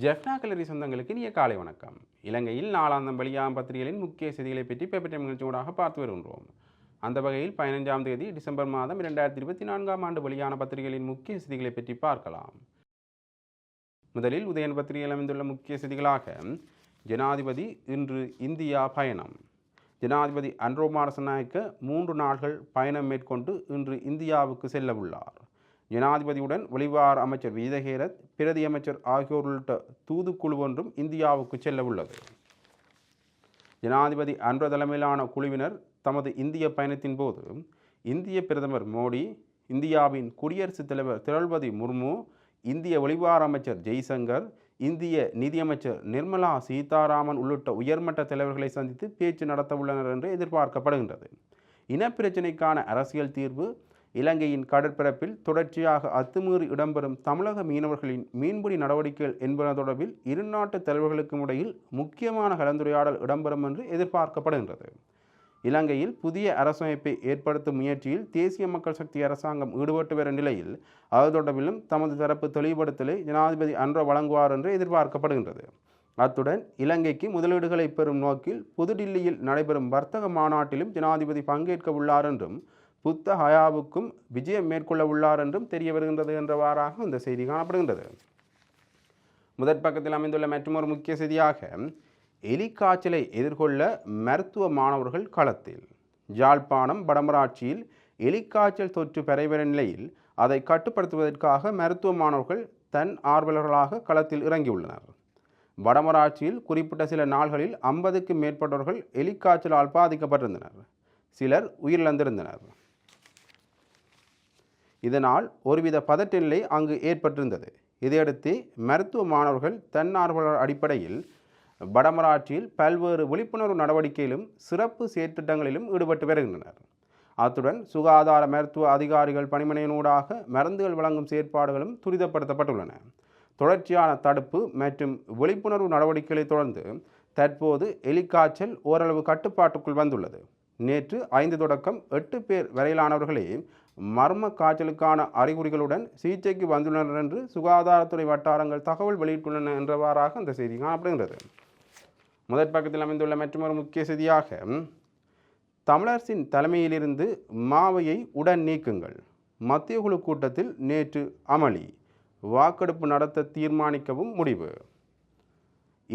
ஜெஃப்னா கலரி சொந்தங்களுக்கு இனிய காலை வணக்கம். இலங்கையில் நாலாந்தம் பலியாம் பத்திரிகைகளின் முக்கிய செய்திகளை பற்றி பேப்பர் நிகழ்ச்சியோடாக பார்த்து வருகின்றோம். அந்த வகையில் பதினைஞ்சாம் தேதி டிசம்பர் மாதம் இரண்டாயிரத்தி இருபத்தி நான்காம் ஆண்டு வெளியான பத்திரிகைகளின் முக்கிய செய்திகளை பற்றி பார்க்கலாம். முதலில் உதயன் பத்திரிகையில் அமைந்துள்ள முக்கிய செய்திகளாக ஜனாதிபதி இன்று இந்தியா பயணம். ஜனாதிபதி அன்ரோ மாரசநாயக்க மூன்று நாட்கள் பயணம் மேற்கொண்டு இன்று இந்தியாவுக்கு செல்ல உள்ளார் ஜனாதிபதியுடன் வெளிவார அமைச்சர் வீதகேரத் பிரதி அமைச்சர் ஆகியோர் உள்ளிட்ட தூதுக்குழு ஒன்றும் இந்தியாவுக்கு செல்ல உள்ளது. ஜனாதிபதி அன்ற தலைமையிலான குழுவினர் தமது இந்திய பயணத்தின் போது இந்திய பிரதமர் மோடி இந்தியாவின் குடியரசுத் தலைவர் திரௌபதி முர்மு இந்திய வெளிவார அமைச்சர் ஜெய்சங்கர் இந்திய நிதியமைச்சர் நிர்மலா சீதாராமன் உள்ளிட்ட உயர்மட்ட தலைவர்களை சந்தித்து பேச்சு நடத்த உள்ளனர் என்று எதிர்பார்க்கப்படுகின்றது. இனப்பிரச்சினைக்கான அரசியல் தீர்வு இலங்கையின் கடற்பரப்பில் தொடர்ச்சியாக அத்துமீறி இடம்பெறும் தமிழக மீனவர்களின் மீன்பிடி நடவடிக்கைகள் என்பன தொடர்பில் இரு நாட்டு தலைவர்களுக்கும் இடையில் முக்கியமான கலந்துரையாடல் இடம்பெறும் என்று எதிர்பார்க்கப்படுகின்றது. இலங்கையில் புதிய அரசமைப்பை ஏற்படுத்தும் முயற்சியில் தேசிய மக்கள் சக்தி அரசாங்கம் ஈடுபட்டு வரும் நிலையில் அது தொடர்பிலும் தமது தரப்பு தெளிவுபடுத்தலை ஜனாதிபதி அன்றோ வழங்குவார் என்று எதிர்பார்க்கப்படுகின்றது. அத்துடன் இலங்கைக்கு முதலீடுகளை பெறும் நோக்கில் புதுடில்லியில் நடைபெறும் வர்த்தக மாநாட்டிலும் ஜனாதிபதி பங்கேற்க உள்ளார் என்றும் புத்த ஹயாவுக்கும் விஜயம் மேற்கொள்ள உள்ளார் என்றும் தெரிய வருகின்றது என்றவாறாக இந்த செய்தி காணப்படுகின்றது. முதற் பக்கத்தில் அமைந்துள்ள மற்றொரு முக்கிய செய்தியாக எலிக்காய்ச்சலை எதிர்கொள்ள மருத்துவ மாணவர்கள் களத்தில். ஜாழ்ப்பாணம் வடமராட்சியில் எலிக்காய்ச்சல் தொற்று பரவிய நிலையில் அதை கட்டுப்படுத்துவதற்காக மருத்துவ மாணவர்கள் தன் ஆர்வலர்களாக களத்தில் இறங்கியுள்ளனர். வடமராட்சியில் குறிப்பிட்ட சில நாள்களில் ஐம்பதுக்கும் மேற்பட்டவர்கள் எலிக்காய்ச்சலால் பாதிக்கப்பட்டிருந்தனர். சிலர் உயிரிழந்திருந்தனர். இதனால் ஒருவித பதட்ட நிலை அங்கு ஏற்பட்டிருந்தது. இதையடுத்து மருத்துவ மாணவர்கள் தன்னார்வலர் அடிப்படையில் வடமராட்சியில் பல்வேறு விழிப்புணர்வு நடவடிக்கையிலும் சிறப்பு செயற்திட்டங்களிலும் ஈடுபட்டு வருகின்றனர். அத்துடன் சுகாதார மருத்துவ அதிகாரிகள் பணிமனையினூடாக மருந்துகள் வழங்கும் செயற்பாடுகளும் துரிதப்படுத்தப்பட்டுள்ளன. தொடர்ச்சியான தடுப்பு மற்றும் விழிப்புணர்வு நடவடிக்கைகளை தொடர்ந்து தற்போது எலிக்காய்ச்சல் ஓரளவு கட்டுப்பாட்டுக்குள் வந்துள்ளது. நேற்று ஐந்து தொடக்கம் எட்டு பேர் வரையிலானவர்களே மர்ம காய்ச்சலுக்கான அறிகுறிகளுடன் சிகிச்சைக்கு வந்துள்ளனர் என்று சுகாதாரத்துறை வட்டாரங்கள் தகவல் வெளியிட்டுள்ளன என்றவாறாக அந்த செய்தி காணப்படுகிறது முதற் பக்கத்தில் அமைந்துள்ள மற்றொரு முக்கிய செய்தியாக தமிழரசின் தலைமையிலிருந்து மாவையை உடன் நீக்குங்கள். மத்திய குழு கூட்டத்தில் நேற்று அமளி. வாக்கெடுப்பு நடத்த தீர்மானிக்கவும் முடிவு.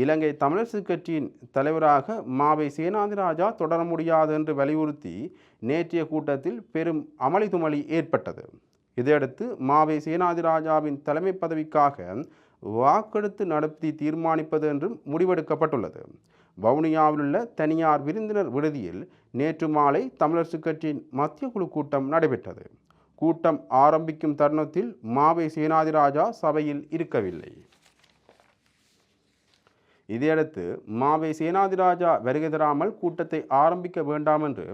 இலங்கை தமிழர் கட்சியின் தலைவராக மாவை சேனாதிராஜா தொடர முடியாது என்று வலியுறுத்தி நேற்றைய கூட்டத்தில் பெரும் அமளி துமளி ஏற்பட்டது. இதையடுத்து மாவை சேனாதிராஜாவின் தலைமை பதவிக்காக வாக்கெடுத்து நடத்தி தீர்மானிப்பது என்றும் முடிவெடுக்கப்பட்டுள்ளது. வவுனியாவில் உள்ள தனியார் விருந்தினர் விடுதியில் நேற்று மாலை தமிழரசு கட்சியின் மத்திய குழு கூட்டம் நடைபெற்றது. கூட்டம் ஆரம்பிக்கும் தருணத்தில் மாவை சேனாதிராஜா சபையில் இருக்கவில்லை. இதையடுத்து மாவை சேனாதிராஜா வருகை தராமல் கூட்டத்தை ஆரம்பிக்க வேண்டாம் என்று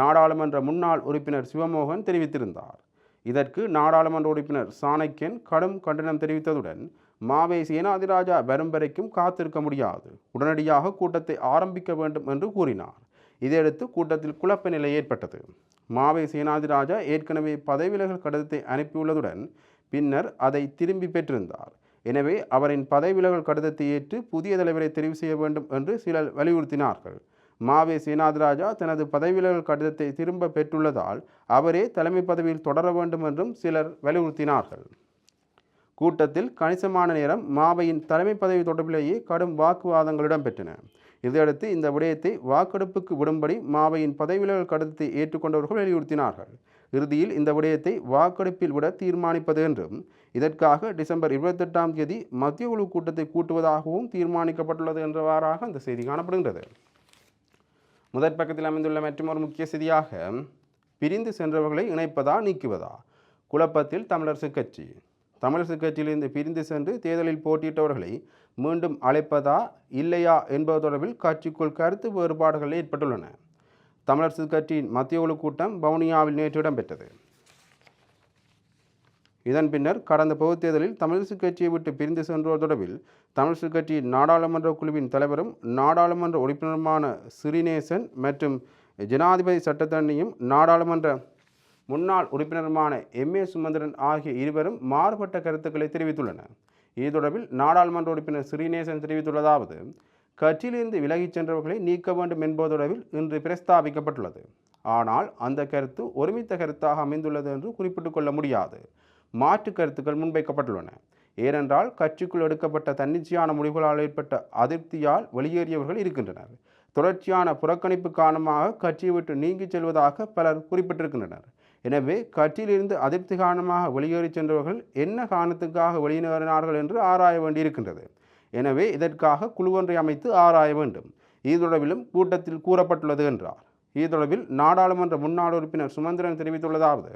நாடாளுமன்ற முன்னாள் உறுப்பினர் சிவமோகன் தெரிவித்திருந்தார். இதற்கு நாடாளுமன்ற உறுப்பினர் சாணக்கியன் கடும் கண்டனம் தெரிவித்ததுடன் மாவை சேனாதிராஜா வரும் வரைக்கும் காத்திருக்க முடியாது. உடனடியாக கூட்டத்தை ஆரம்பிக்க வேண்டும் என்று கூறினார். இதையடுத்து கூட்டத்தில் குழப்ப நிலை ஏற்பட்டது. மாவை சேனாதிராஜா ஏற்கனவே பதவி விலகல் கடிதத்தை அனுப்பியுள்ளதுடன் பின்னர் அதை திரும்பி பெற்றிருந்தார். எனவே அவரின் பதவி விலகல் கடிதத்தை ஏற்று புதிய தலைவரை தெரிவு செய்ய வேண்டும் என்று சிலர் வலியுறுத்தினார்கள். மாவே சீனாதராஜா தனது பதவி விலகல் கடிதத்தை திரும்ப பெற்றுள்ளதால் அவரே தலைமை பதவியில் தொடர வேண்டும் என்றும் சிலர் வலியுறுத்தினார்கள். கூட்டத்தில் கணிசமான நேரம் மாவையின் தலைமை பதவி தொடர்பிலேயே கடும் வாக்குவாதங்கள் இடம்பெற்றன. இதையடுத்து இந்த விடயத்தை வாக்கெடுப்புக்கு விடும்படி மாவையின் பதவி விலகல் கடிதத்தை ஏற்றுக்கொண்டவர்கள் வலியுறுத்தினார்கள். இறுதியில் இந்த விடயத்தை வாக்கெடுப்பில் விட தீர்மானிப்பது என்றும் இதற்காக டிசம்பர் இருபத்தெட்டாம் தேதி மத்திய குழு கூட்டத்தை கூட்டுவதாகவும் தீர்மானிக்கப்பட்டுள்ளது என்றவாறாக அந்த செய்தி காணப்படுகின்றது. முதற் பக்கத்தில் அமைந்துள்ள மற்றொரு முக்கிய செய்தியாக பிரிந்து சென்றவர்களை இணைப்பதா நீக்குவதா? குழப்பத்தில் தமிழரசு கட்சி. தமிழரசு கட்சியிலிருந்து பிரிந்து சென்று தேர்தலில் போட்டியிட்டவர்களை மீண்டும் அழைப்பதா இல்லையா என்பது தொடர்பில் கட்சிக்குள் கருத்து வேறுபாடுகள் ஏற்பட்டுள்ளன. தமிழரசு கட்சியின் மத்திய குழு கூட்டம் வவுனியாவில் நேற்று இடம்பெற்றது. இதன் பின்னர் கடந்த பொதுத் தேர்தலில் தமிழரசு கட்சியை விட்டு பிரிந்து சென்றோர் தொடர்பில் தமிழரசு கட்சியின் நாடாளுமன்ற குழுவின் தலைவரும் நாடாளுமன்ற உறுப்பினருமான சிறிநேசன் மற்றும் ஜனாதிபதி சட்டத்தரணியும் நாடாளுமன்ற முன்னாள் உறுப்பினருமான எம் ஏ சுமந்திரன் ஆகிய இருவரும் மாறுபட்ட கருத்துக்களை தெரிவித்துள்ளனர். இது தொடர்பில் நாடாளுமன்ற உறுப்பினர் ஸ்ரீநேசன் தெரிவித்துள்ளதாவது கட்சியிலிருந்து விலகிச் சென்றவர்களை நீக்க வேண்டும் என்பது தொடர்பில் இன்று பிரஸ்தாபிக்கப்பட்டுள்ளது. ஆனால் அந்த கருத்து ஒருமித்த கருத்தாக அமைந்துள்ளது என்று குறிப்பிட்டுக் கொள்ள முடியாது. மாற்று கருத்துக்கள் முன்வைக்கப்பட்டுள்ளன. ஏனென்றால் கட்சிக்குள் எடுக்கப்பட்ட தன்னிச்சையான முடிவுகளால் ஏற்பட்ட அதிருப்தியால் வெளியேறியவர்கள் இருக்கின்றனர். தொடர்ச்சியான புறக்கணிப்பு காரணமாக கட்சியை விட்டு நீங்கிச் செல்வதாக பலர் குறிப்பிட்டிருக்கின்றனர். எனவே கட்சியிலிருந்து அதிருப்தி காரணமாக வெளியேறிச் சென்றவர்கள் என்ன காரணத்துக்காக வெளியேறினார்கள் என்று ஆராய வேண்டியிருக்கின்றது. எனவே இதற்காக குழுவொன்றை அமைத்து ஆராய வேண்டும். இது தொடர்பிலும் கூட்டத்தில் கூறப்பட்டுள்ளது என்றார். இது தொடர்பில் நாடாளுமன்ற முன்னாள் உறுப்பினர் சுமந்திரன் தெரிவித்துள்ளதாவது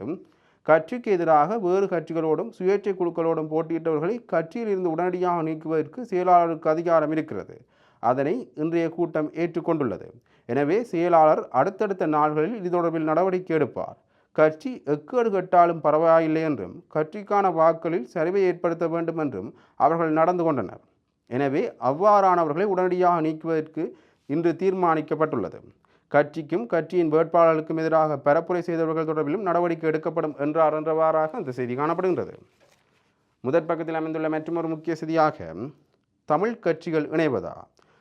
கட்சிக்கு எதிராக வேறு கட்சிகளோடும் சுயேட்சை குழுக்களோடும் போட்டியிட்டவர்களை கட்சியில் இருந்து உடனடியாக நீக்குவதற்கு செயலாளருக்கு அதிகாரம் இருக்கிறது. அதனை இன்றைய கூட்டம் ஏற்றுக்கொண்டுள்ளது. எனவே செயலாளர் அடுத்தடுத்த நாள்களில் இது தொடர்பில் நடவடிக்கை எடுப்பார். கட்சி எக்கேடு கட்டாலும் பரவாயில்லை என்றும் கட்சிக்கான வாக்களில் சரிவை ஏற்படுத்த வேண்டும் என்றும் அவர்கள் நடந்து கொண்டனர். எனவே அவ்வாறானவர்களை உடனடியாக நீக்குவதற்கு இன்று தீர்மானிக்கப்பட்டுள்ளது. கட்சிக்கும் கட்சியின் வேட்பாளர்களுக்கும் எதிராக பரப்புரை செய்தவர்கள் தொடர்பிலும் நடவடிக்கை எடுக்கப்படும் என்றார் என்றவாறாக அந்த செய்தி காணப்படுகின்றது. முதற் பக்கத்தில் அமைந்துள்ள மற்றொரு முக்கிய செய்தியாக தமிழ் கட்சிகள் இணைவதா?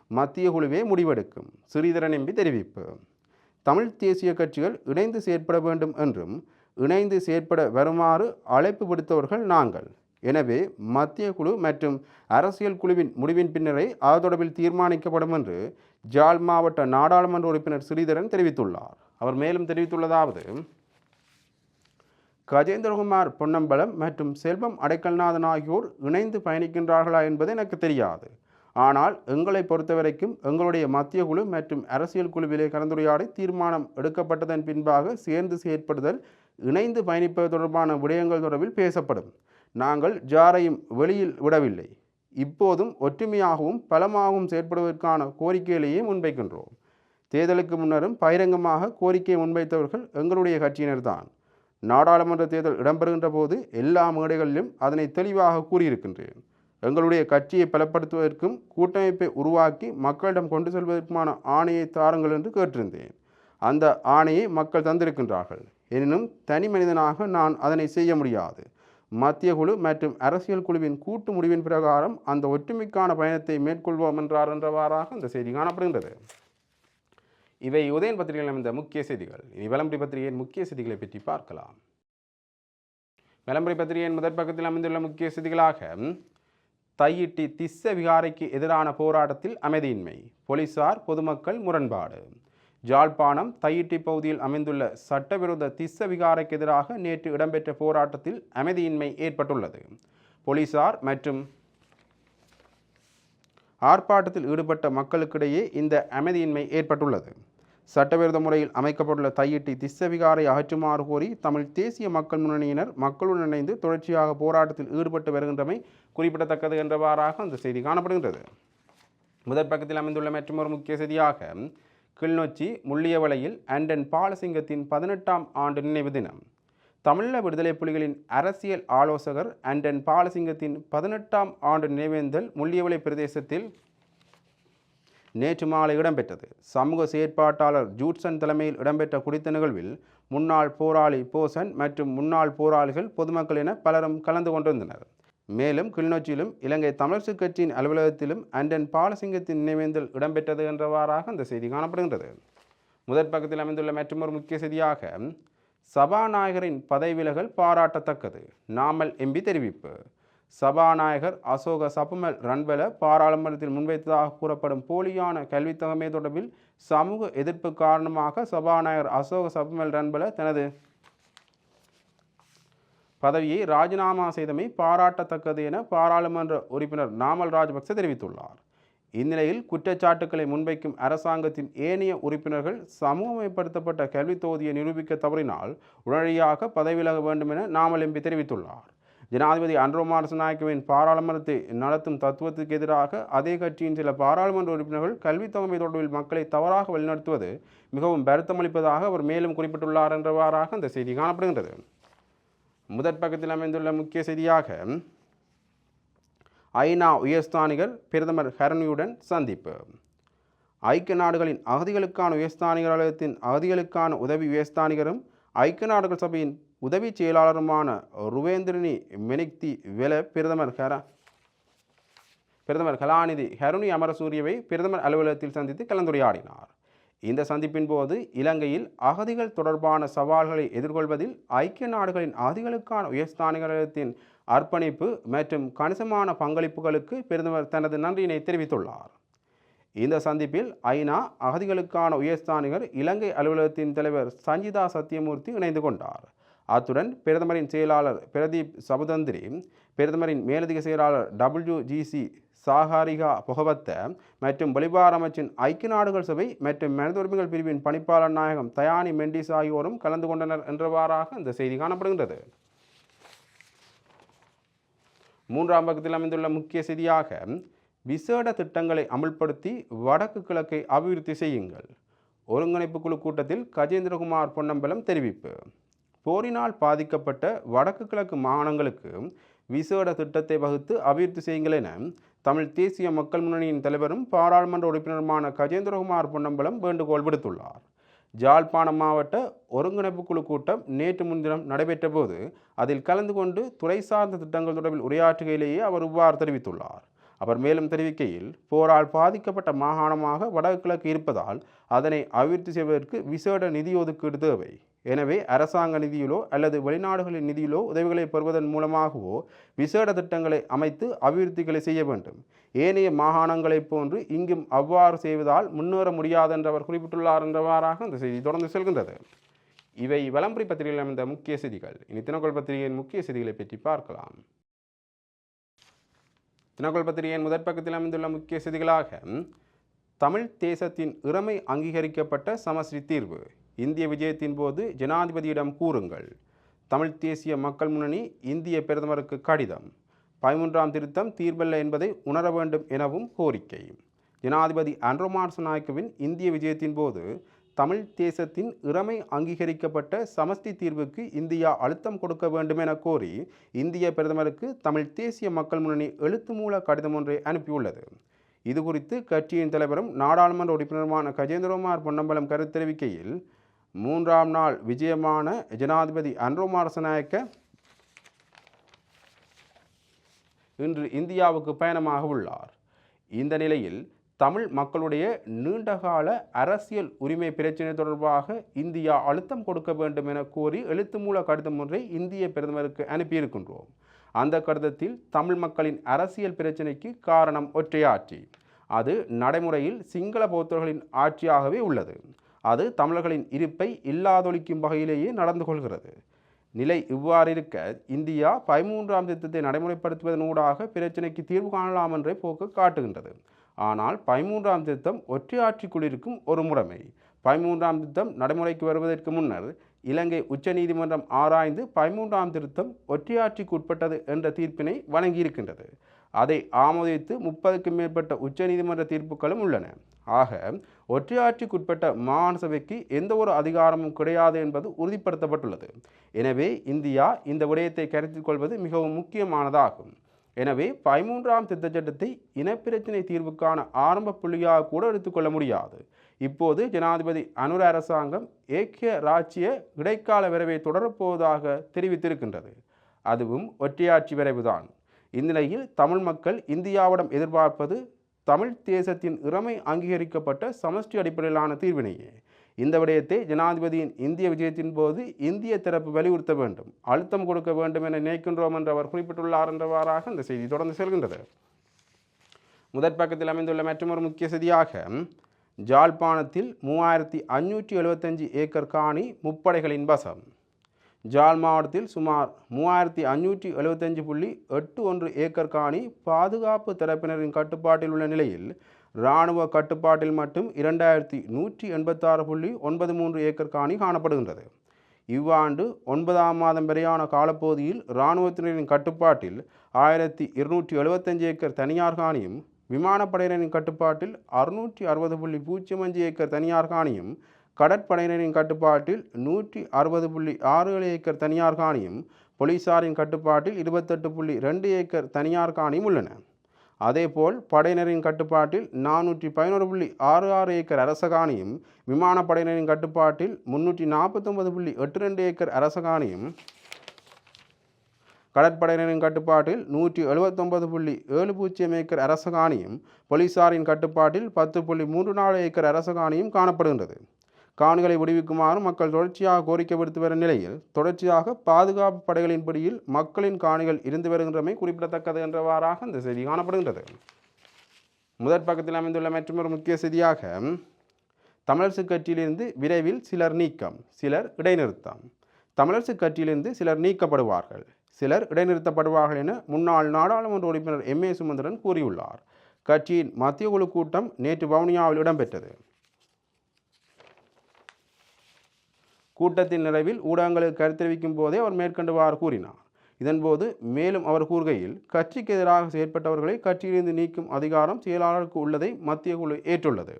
மத்திய குழுவே முடிவெடுக்கும் சிறிதரன் எம்பி தெரிவிப்பு. தமிழ் தேசிய கட்சிகள் இணைந்து செயற்பட வேண்டும் என்றும் இணைந்து செயற்பட வருமாறு அழைப்பு விடுத்தவர்கள் நாங்கள். எனவே மத்திய குழு மற்றும் அரசியல் குழுவின் முடிவின் பின்னரே அது தொடர்பில் தீர்மானிக்கப்படும் என்று ஜாழ் மாவட்ட நாடாளுமன்ற உறுப்பினர் ஸ்ரீதரன் தெரிவித்துள்ளார். அவர் மேலும் தெரிவித்துள்ளதாவது கஜேந்திரகுமார் பொன்னம்பலம் மற்றும் செல்வம் அடைக்கல்நாதன் ஆகியோர் இணைந்து பயணிக்கின்றார்களா என்பது எனக்கு தெரியாது. ஆனால் எங்களை பொறுத்தவரைக்கும் எங்களுடைய மத்திய குழு மற்றும் அரசியல் குழுவிலே கலந்துரையாடி தீர்மானம் எடுக்கப்பட்டதன் பின்பாக சேர்ந்து செயற்படுதல் இணைந்து பயணிப்பது தொடர்பான விடயங்கள் தொடர்பில் பேசப்படும். நாங்கள் ஜாரையும் வெளியில் விடவில்லை. இப்போதும் ஒற்றுமையாகவும் பலமாகவும் செயற்படுவதற்கான கோரிக்கைகளையே முன்வைக்கின்றோம். தேர்தலுக்கு முன்னரும் பகிரங்கமாக கோரிக்கையை முன்வைத்தவர்கள் எங்களுடைய கட்சியினர்தான். நாடாளுமன்ற தேர்தல் இடம்பெறுகின்ற போது எல்லா மேடைகளிலும் அதனை தெளிவாக கூறியிருக்கின்றேன். எங்களுடைய கட்சியை பலப்படுத்துவதற்கும் கூட்டமைப்பை உருவாக்கி மக்களிடம் கொண்டு செல்வதற்குமான ஆணையை தாருங்கள் என்று கேட்டிருந்தேன். அந்த ஆணையை மக்கள் தந்திருக்கின்றார்கள். எனினும் தனி மனிதனாக நான் அதனை செய்ய முடியாது. மத்திய குழு மற்றும் அரசியல் குழுவின் கூட்டு முடிவின் பிரகாரம் அந்த ஒற்றுமைக்கான பயணத்தை மேற்கொள்வோம் என்றார் என்றவாறாக அந்த செய்தி காணப்படுகின்றது. இவை உதயன் பத்திரிகையில் அமைந்த முக்கிய செய்திகள். இனி விளம்பரி பத்திரிகையின் முக்கிய செய்திகளை பற்றி பார்க்கலாம். விளம்பரி பத்திரிகையின் முதற் பக்கத்தில் அமைந்துள்ள முக்கிய செய்திகளாக தையிட்டி திஸ்ஸ விகாரைக்கு எதிரான போராட்டத்தில் அமைதியின்மை போலீசார் பொதுமக்கள் முரண்பாடு. ஜாழ்ப்பாணம் தையிட்டி பகுதியில் அமைந்துள்ள சட்டவிரோத திஸ்ஸ விகாரைக்கு எதிராக நேற்று இடம்பெற்ற போராட்டத்தில் அமைதியின்மை ஏற்பட்டுள்ளது. போலீசார் மற்றும் ஆர்ப்பாட்டத்தில் ஈடுபட்ட மக்களுக்கிடையே இந்த அமைதியின்மை ஏற்பட்டுள்ளது. சட்டவிரோத முறையில் அமைக்கப்பட்டுள்ள தையிட்டி திஸ்ஸவிகாரை அகற்றுமாறு கோரி தமிழ் தேசிய மக்கள் முன்னணியினர் மக்களுடன் இணைந்து தொடர்ச்சியாக போராட்டத்தில் ஈடுபட்டு வருகின்றமை குறிப்பிடத்தக்கது என்றவாறாக அந்த செய்தி காணப்படுகின்றது. முதற் பக்கத்தில் அமைந்துள்ள மற்றொரு முக்கிய செய்தியாக கிளிநொச்சி முள்ளியவளையில் அண்டன் பாலசிங்கத்தின் பதினெட்டாம் ஆண்டு நினைவு தினம். தமிழீழ விடுதலை புலிகளின் அரசியல் ஆலோசகர் அண்டன் பாலசிங்கத்தின் பதினெட்டாம் ஆண்டு நினைவேந்தல் முள்ளியவளை பிரதேசத்தில் நேற்று மாலை இடம்பெற்றது. சமூக செயற்பாட்டாளர் ஜூட்சன் தலைமையில் இடம்பெற்ற குறித்த நிகழ்வில் முன்னாள் போராளி போசன் மற்றும் முன்னாள் போராளிகள் பொதுமக்கள் என பலரும் கலந்து கொண்டிருந்தனர். மேலும் கிளிநொச்சியிலும் இலங்கை தமிழரசு கட்சியின் அலுவலகத்திலும் அண்டன் பாலசிங்கத்தின் நினைவேந்தல் இடம்பெற்றது என்றவாறாக அந்த செய்தி காணப்படுகின்றது. முதற் பக்கத்தில் அமைந்துள்ள மற்றொரு முக்கிய செய்தியாக சபாநாயகரின் பதவி விலகல் பாராட்டத்தக்கது. நாமல் எம்பி தெரிவிப்பு. சபாநாயகர் அசோக சபுமல் ரன்வெல பாராளுமன்றத்தில் முன்வைத்ததாக கூறப்படும் போலியான கல்வித்தகமை தொடர்பில் சமூக எதிர்ப்பு காரணமாக சபாநாயகர் அசோக சபுமல் ரன்பல தனது பதவியை ராஜினாமா செய்தமை பாராட்டத்தக்கது என பாராளுமன்ற உறுப்பினர் நாமல் ராஜபக்ச தெரிவித்துள்ளார். இந்நிலையில் குற்றச்சாட்டுக்களை முன்வைக்கும் அரசாங்கத்தின் ஏனைய உறுப்பினர்கள் சமூகமைப்படுத்தப்பட்ட கல்வித் தொகுதியை நிரூபிக்க தவறினால் உடனடியாக பதவி விலக வேண்டும் என நாமல் எம்பி தெரிவித்துள்ளார். ஜனாதிபதி அன்ரோமார் நாயக்கவின் பாராளுமன்றத்தை நடத்தும் தத்துவத்துக்கு எதிராக அதே கட்சியின் சில பாராளுமன்ற உறுப்பினர்கள் கல்வித் தொகை தொடர்பில் மக்களை தவறாக வழிநடத்துவது மிகவும் வருத்தமளிப்பதாக அவர் மேலும் குறிப்பிட்டுள்ளார் என்றவாறாக அந்த செய்தி காணப்படுகின்றது. முதற் பக்கத்தில் அமைந்துள்ள முக்கிய செய்தியாக ஐநா உயர்ஸ்தானிகர் பிரதமர் ஹரணியுடன் சந்திப்பு. ஐக்கிய நாடுகளின் அகதிகளுக்கான உயர்ஸ்தானிகர் அலுவலகத்தின் அகதிகளுக்கான உதவி உயர்ஸ்தானிகரும் ஐக்கிய நாடுகள் சபையின் உதவி செயலாளருமான ருவேந்திரனி மெனிக்தி வெல பிரதமர் ஹர பிரதமர் கலாநிதி ஹருணி அமரசூரியவை பிரதமர் அலுவலகத்தில் சந்தித்து கலந்துரையாடினார். இந்த சந்திப்பின் போது இலங்கையில் அகதிகள் தொடர்பான சவால்களை எதிர்கொள்வதில் ஐக்கிய நாடுகளின் அகதிகளுக்கான உயர்ஸ்தானிகளத்தின் அர்ப்பணிப்பு மற்றும் கணிசமான பங்களிப்புகளுக்கு பிரதமர் தனது நன்றியினை தெரிவித்துள்ளார். இந்த சந்திப்பில் ஐநா அகதிகளுக்கான உயர்ஸ்தானிகர் இலங்கை அலுவலகத்தின் தலைவர் சஞ்சிதா சத்தியமூர்த்தி இணைந்து கொண்டார். அத்துடன் பிரதமரின் செயலாளர் பிரதீப் சபுதந்திரி பிரதமரின் மேலதிக செயலாளர் டபிள்யூ ஜிசி சாகாரிகா புகவத்த மற்றும் வெளிவார அமைச்சின் ஐக்கிய நாடுகள் சபை மற்றும் மனித உரிமைகள் பிரிவின் பணிப்பாளர் நாயகம் தயானி மெண்டிஸ் ஆகியோரும் கலந்து கொண்டனர் என்றவாறாக இந்த செய்தி காணப்படுகின்றது. மூன்றாம் பக்கத்தில் அமைந்துள்ள முக்கிய செய்தியாக விசேட திட்டங்களை அமுல்படுத்தி வடக்கு கிழக்கை அபிவிருத்தி செய்யுங்கள். ஒருங்கிணைப்பு குழு கூட்டத்தில் கஜேந்திரகுமார் பொன்னம்பலம் தெரிவிப்பு. போரினால் பாதிக்கப்பட்ட வடக்கு கிழக்கு மாகாணங்களுக்கு விசேட திட்டத்தை வகுத்து அபிவிருத்தி செய்யுங்கள் என தமிழ் தேசிய மக்கள் முன்னணியின் தலைவரும் பாராளுமன்ற உறுப்பினருமான கஜேந்திரகுமார் பொன்னம்பலம் வேண்டுகோள் விடுத்துள்ளார். ஜாழ்ப்பாணம் மாவட்ட ஒருங்கிணைப்பு குழு கூட்டம் நேற்று முன்தினம் நடைபெற்ற போது அதில் கலந்து கொண்டு துறை சார்ந்த திட்டங்கள் தொடர்பில் உரையாற்றுகையிலேயே அவர் இவ்வாறு தெரிவித்துள்ளார். அவர் மேலும் தெரிவிக்கையில் போரால் பாதிக்கப்பட்ட மாகாணமாக வடகிழக்கு இருப்பதால் அதனை அபிவிருத்தி செய்வதற்கு விசேட நிதி ஒதுக்கீடு தேவை. எனவே அரசாங்க நிதியிலோ அல்லது வெளிநாடுகளின் நிதியிலோ உதவிகளை பெறுவதன் மூலமாகவோ விசேட திட்டங்களை அமைத்து அபிவிருத்திகளை செய்ய வேண்டும். ஏனைய மாகாணங்களைப் போன்று இங்கும் அவ்வாறு செய்வதால் முன்னேற முடியாது அவர் குறிப்பிட்டுள்ளார் என்றவாறாக இந்த செய்தி தொடர்ந்து செல்கின்றது. இவை வலம்புரி பத்திரிகையில் அமைந்த முக்கிய செய்திகள். இனி தினக்கோள் பத்திரிகையின் முக்கிய செய்திகளை பற்றி பார்க்கலாம். தினக்கோள் பத்திரிகையின் முதற் பக்கத்தில் அமைந்துள்ள முக்கிய செய்திகளாக தமிழ் தேசத்தின் இறமை அங்கீகரிக்கப்பட்ட சமஸ்ரீ தீர்வு. இந்திய விஜயத்தின் போது ஜனாதிபதியிடம் கூறுங்கள். தமிழ் தேசிய மக்கள் முன்னணி இந்திய பிரதமருக்கு கடிதம். பதிமூன்றாம் திருத்தம் தீர்வல்ல என்பதை உணர வேண்டும் எனவும் கோரிக்கை. ஜனாதிபதி ஆண்ட்ரோமார்ஸ் நாயக்கவின் இந்திய விஜயத்தின் போது தமிழ் தேசத்தின் இறமை அங்கீகரிக்கப்பட்ட சமஸ்தி தீர்வுக்கு இந்தியா அழுத்தம் கொடுக்க வேண்டும் என கோரி இந்திய பிரதமருக்கு தமிழ் தேசிய மக்கள் முன்னணி எழுத்து மூல கடிதம் ஒன்றை அனுப்பியுள்ளது. இது குறித்து கட்சியின் தலைவரும் நாடாளுமன்ற உறுப்பினருமான கஜேந்திரகுமார் பொன்னம்பலம் கருத்து தெரிவிக்கையில் மூன்றாம் நாள் விஜயமான ஜனாதிபதி அன்ரோமாரசநாயக்க இன்று இந்தியாவுக்கு பயணமாக உள்ளார். இந்த நிலையில் தமிழ் மக்களுடைய நீண்டகால அரசியல் உரிமை பிரச்சினை தொடர்பாக இந்தியா அழுத்தம் கொடுக்க வேண்டும் என கோரி எழுத்து மூல கடிதம் ஒன்றை இந்திய பிரதமருக்கு அனுப்பியிருக்கின்றோம். அந்த கடிதத்தில் தமிழ் மக்களின் அரசியல் பிரச்சினைக்கு காரணம் ஒற்றையாட்சி அது நடைமுறையில் சிங்கள பௌத்தர்களின் ஆட்சியாகவே உள்ளது. அது தமிழர்களின் இருப்பை இல்லாதொழிக்கும் வகையிலேயே நடந்து கொள்கிறது. நிலை இவ்வாறு இருக்க இந்தியா பதிமூன்றாம் திட்டத்தை நடைமுறைப்படுத்துவதனூடாக பிரச்சினைக்கு தீர்வு காணலாம் என்ற போக்கு காட்டுகின்றது. ஆனால் பதிமூன்றாம் திருத்தம் ஒற்றையாட்சிக்குள் குளிருக்கும் ஒரு முறைமை. பதிமூன்றாம் திருத்தம் நடைமுறைக்கு வருவதற்கு முன்னர் இலங்கை உச்சநீதிமன்றம் ஆராய்ந்து பதிமூன்றாம் திருத்தம் ஒற்றையாட்சிக்கு உட்பட்டது என்ற தீர்ப்பினை வழங்கியிருக்கின்றது. அதை ஆமோதித்து முப்பதுக்கும் மேற்பட்ட உச்சநீதிமன்ற தீர்ப்புகளும் உள்ளன. ஆக ஒற்றையாட்சிக்குட்பட்ட மாகாண சபைக்கு எந்த ஒரு அதிகாரமும் கிடையாது என்பது உறுதிப்படுத்தப்பட்டுள்ளது. எனவே இந்தியா இந்த விடயத்தை கருத்தில் கொள்வது மிகவும் முக்கியமானதாகும். எனவே பதிமூன்றாம் திட்டச்சட்டத்தை சட்டத்தை இனப்பிரச்சினை தீர்வுக்கான ஆரம்ப புள்ளியாக கூட எடுத்துக்கொள்ள முடியாது. இப்போது ஜனாதிபதி அனுர அரசாங்கம் ஏக்கிய ராச்சிய இடைக்கால விரைவை தொடரப்போவதாக தெரிவித்திருக்கின்றது. அதுவும் ஒற்றையாட்சி விரைவுதான். இந்நிலையில் தமிழ் மக்கள் இந்தியாவிடம் எதிர்பார்ப்பது தமிழ் தேசத்தின் இறமை அங்கீகரிக்கப்பட்ட சமஷ்டி அடிப்படையிலான தீர்வினையே. இந்த விடயத்தை ஜனாதிபதியின் இந்திய விஜயத்தின் போது இந்திய தரப்பு வலியுறுத்த வேண்டும். அழுத்தம் கொடுக்க வேண்டும் என நினைக்கின்றோம் என்று அவர் குறிப்பிட்டுள்ளார் என்றவாறாக இந்த செய்தி தொடர்ந்து செல்கின்றது. முதற் பக்கத்தில் அமைந்துள்ள மற்றொரு முக்கிய செய்தியாக ஜாழ்ப்பாணத்தில் மூவாயிரத்தி அஞ்சூற்றி எழுபத்தஞ்சு ஏக்கர் காணி முப்படைகளின் வசம். ஜாழ் மாவட்டத்தில் சுமார் மூவாயிரத்தி அஞ்சூற்றி எழுபத்தஞ்சு புள்ளி எட்டு ஒன்று ஏக்கர் காணி பாதுகாப்பு தரப்பினரின் கட்டுப்பாட்டில் உள்ள நிலையில் இராணுவ கட்டுப்பாட்டில் மட்டும் இரண்டாயிரத்தி நூற்றி எண்பத்தாறு புள்ளி ஒன்பது மூன்று ஏக்கர் காணி காணப்படுகின்றது. இவ்வாண்டு ஒன்பதாம் மாதம் வரையான காலப்பகுதியில் இராணுவத்தினரின் கட்டுப்பாட்டில் ஆயிரத்தி இருநூற்றி எழுபத்தஞ்சு ஏக்கர் தனியார் காணியும் விமானப்படையினரின் கட்டுப்பாட்டில் அறுநூற்றி அறுபது புள்ளி பூஜ்ஜியம் அஞ்சு ஏக்கர் தனியார் காணியும் கடற்படையினரின் கட்டுப்பாட்டில் நூற்றி அறுபது புள்ளி ஆறு ஏழு ஏக்கர் தனியார் காணியும் போலீசாரின் கட்டுப்பாட்டில் இருபத்தெட்டு புள்ளி ரெண்டு ஏக்கர் தனியார் காணியும் உள்ளன. அதேபோல் படையினரின் கட்டுப்பாட்டில் நானூற்றி பதினோரு புள்ளி ஆறு ஆறு ஏக்கர் அரச காணியும் விமானப்படையினரின் கட்டுப்பாட்டில் முன்னூற்றி நாற்பத்தொன்பது புள்ளி எட்டு ரெண்டு ஏக்கர் அரச காணியும் கடற்படையினரின் கட்டுப்பாட்டில் நூற்றி எழுபத்தொன்பது புள்ளி ஏழு பூஜ்ஜியம் ஏக்கர் அரசகாணியும் போலீசாரின் கட்டுப்பாட்டில் பத்து புள்ளி மூன்று நாலு ஏக்கர் அரசகாணியும் காணப்படுகின்றது. காணிகளை விடுவிக்குமாறு மக்கள் தொடர்ச்சியாக கோரிக்கை விடுத்து வரும் நிலையில் தொடர்ச்சியாக பாதுகாப்பு படைகளின் பிடியில் மக்களின் காணிகள் இருந்து வருகின்றமை குறிப்பிடத்தக்கது என்றவாறாக இந்த செய்தி காணப்படுகின்றது. முதற் பக்கத்தில் அமைந்துள்ள மற்றொரு முக்கிய செய்தியாக தமிழரசு கட்சியிலிருந்து விரைவில் சிலர் நீக்கம் சிலர் இடைநிறுத்தம். தமிழரசு கட்சியிலிருந்து சிலர் நீக்கப்படுவார்கள் சிலர் இடைநிறுத்தப்படுவார்கள் என முன்னாள் நாடாளுமன்ற உறுப்பினர் எம் ஏ சுமந்திரன் கூறியுள்ளார். கட்சியின் மத்திய குழு கூட்டம் நேற்று வவுனியாவில் இடம்பெற்றது. கூட்டத்தின் நிறைவில் ஊடகங்களுக்கு கருத்தெரிவிக்கும் போதே அவர் மேற்கண்டவாறு கூறினார். இதன்போது மேலும் அவர் கூறுகையில் கட்சிக்கு எதிராக செயற்பட்டவர்களை கட்சியிலிருந்து நீக்கும் அதிகாரம் செயலாளருக்கு உள்ளதை மத்திய குழு ஏற்றுள்ளது.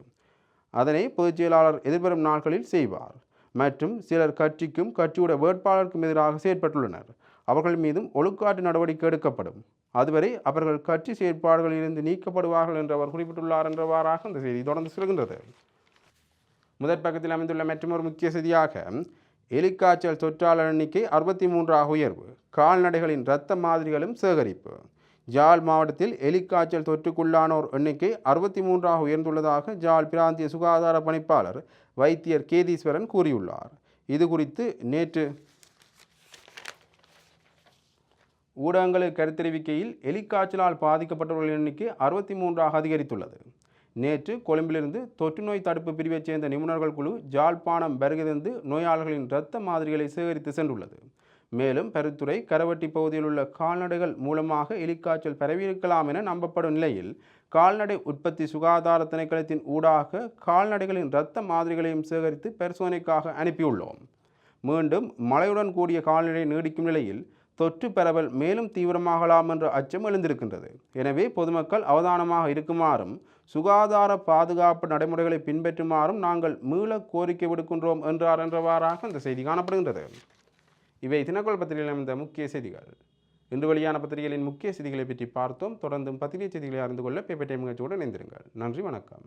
அதனை பொதுச் செயலாளர் எதிர்வரும் நாட்களில் செய்வார். மற்றும் சிலர் கட்சிக்கும் கட்சியுடைய வேட்பாளருக்கும் எதிராக செயற்பட்டுள்ளனர். அவர்கள் மீதும் ஒழுக்காட்டு நடவடிக்கை எடுக்கப்படும். அதுவரை அவர்கள் கட்சி செயற்பாடுகளிலிருந்து நீக்கப்படுவார்கள் என்று அவர் குறிப்பிட்டுள்ளார் என்றவாறாக இந்த செய்தி தொடர்ந்து செல்கின்றது. முதற் பக்கத்தில் அமைந்துள்ள மற்றொரு முக்கிய செய்தியாக எலிக்காய்ச்சல் தொற்றாளர் எண்ணிக்கை அறுபத்தி மூன்றாக உயர்வு கால்நடைகளின் இரத்த மாதிரிகளும் சேகரிப்பு. ஜாழ் மாவட்டத்தில் எலிக்காய்ச்சல் தொற்றுக்குள்ளானோர் எண்ணிக்கை அறுபத்தி மூன்றாக உயர்ந்துள்ளதாக ஜாழ் பிராந்திய சுகாதார பணிப்பாளர் வைத்தியர் கேதீஸ்வரன் கூறியுள்ளார். இது குறித்து நேற்று ஊடகங்களுக்கு கருத்தெரிவிக்கையில் எலிக்காய்ச்சலால் பாதிக்கப்பட்டவர்களின் எண்ணிக்கை அறுபத்தி மூன்றாக அதிகரித்துள்ளது. நேற்று கொழும்பிலிருந்து தொற்று நோய் தடுப்பு பிரிவைச் சேர்ந்த நிபுணர்கள் குழு ஜாழ்ப்பாணம் வருகிறது நோயாளர்களின் இரத்த மாதிரிகளை சேகரித்து சென்றுள்ளது. மேலும் பெருத்துறை கரவட்டி பகுதியில் உள்ள கால்நடைகள் மூலமாக எலிக்காய்ச்சல் பரவியிருக்கலாம் என நம்பப்படும் நிலையில் கால்நடை உற்பத்தி சுகாதார திணைக்களத்தின் ஊடாக கால்நடைகளின் இரத்த மாதிரிகளையும் சேகரித்து பரிசோதனைக்காக அனுப்பியுள்ளோம். மீண்டும் மழையுடன் கூடிய கால்நடை நீடிக்கும் நிலையில் தொற்று பரவல் மேலும் தீவிரமாகலாம் என்ற அச்சம் எழுந்திருக்கின்றது. எனவே பொதுமக்கள் அவதானமாக இருக்குமாறும் சுகாதார பாதுகாப்பு நடைமுறைகளை பின்பற்றுமாறும் நாங்கள் மீள கோரிக்கை விடுக்கின்றோம் என்றார் என்றவாறாக இந்த செய்தி காணப்படுகின்றது. இவை தினக்கோள் பத்திரிகையில் அமைந்த முக்கிய செய்திகள். இன்று வெளியான பத்திரிகைகளின் முக்கிய செய்திகளை பற்றி பார்த்தோம். தொடர்ந்தும் பத்திரிகை செய்திகளை அறிந்து கொள்ள பேப்பர் டைம் நிகழ்ச்சியுடன் இணைந்திருங்கள். நன்றி வணக்கம்.